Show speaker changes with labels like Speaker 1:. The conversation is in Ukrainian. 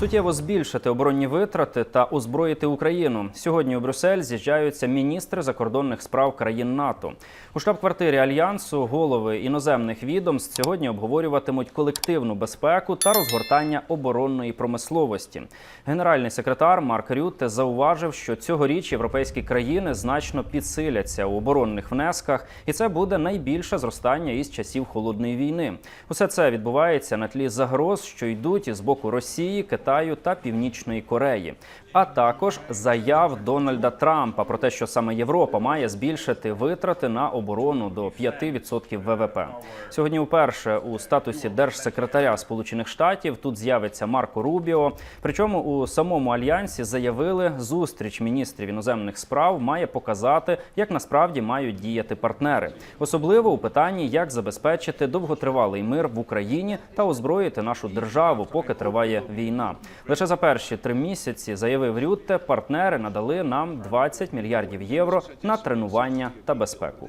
Speaker 1: Суттєво збільшити оборонні витрати та озброїти Україну. Сьогодні у Брюссель з'їжджаються міністри закордонних справ країн НАТО. У штаб-квартирі альянсу голови іноземних відомств сьогодні обговорюватимуть колективну безпеку та розгортання оборонної промисловості. Генеральний секретар Марк Рютте зауважив, що цьогоріч європейські країни значно підсиляться у оборонних внесках, і це буде найбільше зростання із часів холодної війни. Усе це відбувається на тлі загроз, що йдуть із боку Росії, Китаю та Північної Кореї, а також заяв Дональда Трампа про те, що саме Європа має збільшити витрати на оборону до 5% ВВП. Сьогодні, вперше у статусі держсекретаря Сполучених Штатів тут з'явиться Марко Рубіо. Причому у самому альянсі заявили, зустріч міністрів іноземних справ має показати, як насправді мають діяти партнери, особливо у питанні, як забезпечити довготривалий мир в Україні та озброїти нашу державу, поки триває війна. Лише за перші три місяці заявив Рютте, партнери надали нам 20 мільярдів євро на тренування та безпеку.